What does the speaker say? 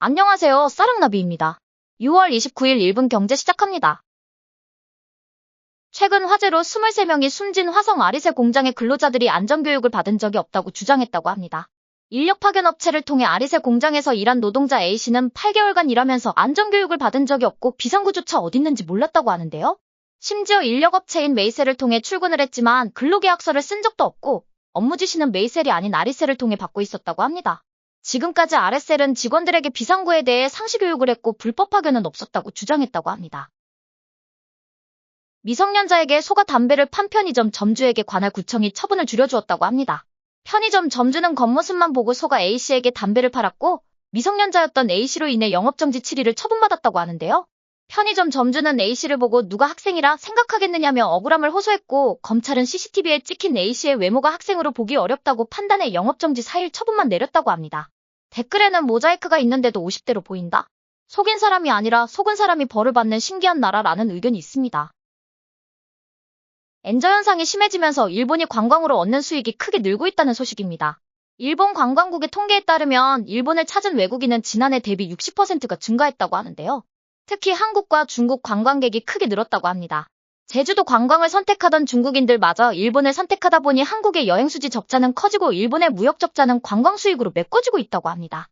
안녕하세요. 싸랑나비입니다. 6월 29일 1분 경제 시작합니다. 최근 화재로 23명이 숨진 화성 아리세 공장의 근로자들이 안전교육을 받은 적이 없다고 주장했다고 합니다. 인력 파견 업체를 통해 아리세 공장에서 일한 노동자 A씨는 8개월간 일하면서 안전교육을 받은 적이 없고 비상구조차 어딨는지 몰랐다고 하는데요. 심지어 인력 업체인 메이셀을 통해 출근을 했지만 근로계약서를 쓴 적도 없고 업무 지시는 메이셀이 아닌 아리셀을 통해 받고 있었다고 합니다. 지금까지 아레셀은 직원들에게 비상구에 대해 상시교육을 했고 불법 파견은 없었다고 주장했다고 합니다. 미성년자에게 소가 담배를 판 편의점 점주에게 관할 구청이 처분을 줄여주었다고 합니다. 편의점 점주는 겉모습만 보고 소가 A씨에게 담배를 팔았고 미성년자였던 A씨로 인해 영업정지 7일을 처분받았다고 하는데요. 편의점 점주는 A씨를 보고 누가 학생이라 생각하겠느냐며 억울함을 호소했고 검찰은 CCTV에 찍힌 A씨의 외모가 학생으로 보기 어렵다고 판단해 영업정지 4일 처분만 내렸다고 합니다. 댓글에는 모자이크가 있는데도 50대로 보인다? 속인 사람이 아니라 속은 사람이 벌을 받는 신기한 나라라는 의견이 있습니다. 엔저 현상이 심해지면서 일본이 관광으로 얻는 수익이 크게 늘고 있다는 소식입니다. 일본 관광국의 통계에 따르면 일본을 찾은 외국인은 지난해 대비 60%가 증가했다고 하는데요. 특히 한국과 중국 관광객이 크게 늘었다고 합니다. 제주도 관광을 선택하던 중국인들마저 일본을 선택하다 보니 한국의 여행 수지 적자는 커지고 일본의 무역 적자는 관광 수익으로 메꿔지고 있다고 합니다.